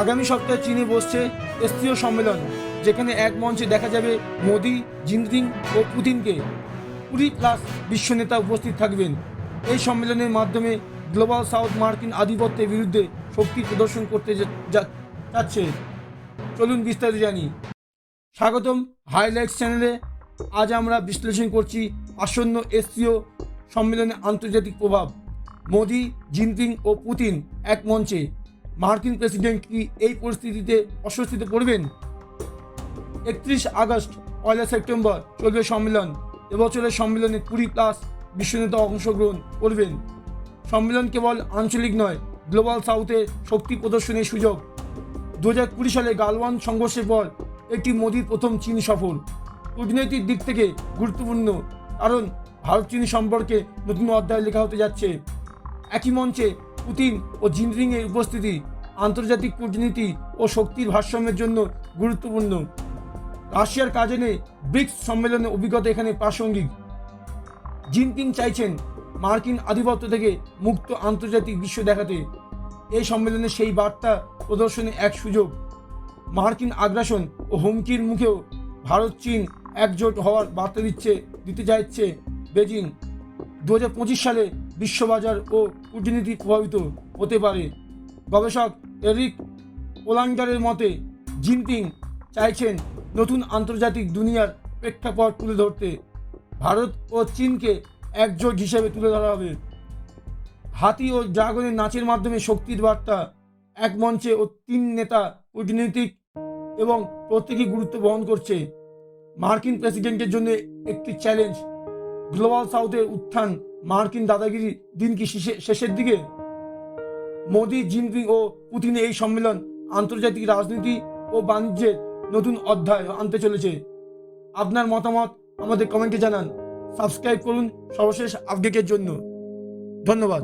আগামী সপ্তাহে চীনে বসছে এসসিও সম্মেলন, যেখানে এক মঞ্চে দেখা যাবে মোদি, জিনপিং ও পুতিনকে। কুড়ি প্লাস বিশ্ব নেতা উপস্থিত থাকবেন। এই সম্মেলনের মাধ্যমে গ্লোবাল সাউথ মার্কিন আধিপত্যের বিরুদ্ধে শক্তি প্রদর্শন করতে যাচ্ছে। চলুন বিস্তারিত জানি। স্বাগতম হাইলাইটস চ্যানেলে। আজ আমরা বিশ্লেষণ করছি আসন্ন এসসিও সম্মেলনে আন্তর্জাতিক প্রভাব। মোদি, জিনপিং ও পুতিন এক মঞ্চে মার্কিন প্রেসিডেন্ট কি এই পরিস্থিতিতে অস্বস্তিতে পড়বেন? একত্রিশ আগস্ট, পয়লা সেপ্টেম্বর, চলবে সম্মেলন। এবছরের সম্মেলনে কুড়ি প্লাস বিশ্বনেতা অংশগ্রহণ করবেন। সম্মেলন কেবল আঞ্চলিক নয়, গ্লোবাল সাউথে শক্তি প্রদর্শনের সুযোগ। দু কুড়ি সালে গালওয়ান সংঘর্ষের পর এটি মোদির প্রথম চীন সফর। কূটনৈতিক দিক থেকে গুরুত্বপূর্ণ, কারণ ভারত চীন সম্পর্কে নতুন অধ্যায় লেখা হতে যাচ্ছে। একই মঞ্চে পুতিন ও জিনপিংয়ের উপস্থিতি আন্তর্জাতিক কূটনীতি ও শক্তির ভারসাম্যের জন্য গুরুত্বপূর্ণ। রাশিয়ার কাজে নেই ব্রিক্স সম্মেলনের অভিজ্ঞতা এখানে প্রাসঙ্গিক। জিনপিং চাইছেন মার্কিন আধিপত্য থেকে মুক্ত আন্তর্জাতিক বিশ্ব দেখাতে। এই সম্মেলনে সেই বার্তা প্রদর্শনে এক সুযোগ। মার্কিন আগ্রাসন ও হুমকির মুখেও ভারত, চীন একজোট হওয়ার বার্তা দিচ্ছে, দিতে চাইছে বেজিং। দু হাজার পঁচিশ সালে বিশ্ববাজার ও কূটনীতি প্রভাবিত হতে পারে। গবেষক এরিক ওলান্ডারের মতে, জিনপিং চাইছেন নতুন আন্তর্জাতিক দুনিয়ার প্রেক্ষাপট তুলে ধরতে। ভারত ও চীনকে একজোট হিসেবে তুলে ধরা হবে। হাতি ও ড্রাগনের নাচের মাধ্যমে শক্তির বার্তা, এক মঞ্চে ও তিন নেতা কূটনীতিক এবং প্রত্যেকেই গুরুত্ব বহন করছে। মার্কিন প্রেসিডেন্টের জন্য একটি চ্যালেঞ্জ, গ্লোবাল সাউথের উত্থান মার্কিন দাদাগিরি দিন কি শেষে- শেষের দিকে। মোদি, জিনপিং ও পুতিনের এই সম্মেলন আন্তর্জাতিক রাজনীতি ও বাণিজ্যের নতুন অধ্যায় আনতে চলেছে। আপনার মতামত আমাদের কমেন্টে জানান। সাবস্ক্রাইব করুন সর্বশেষ আপডেটের জন্য। ধন্যবাদ।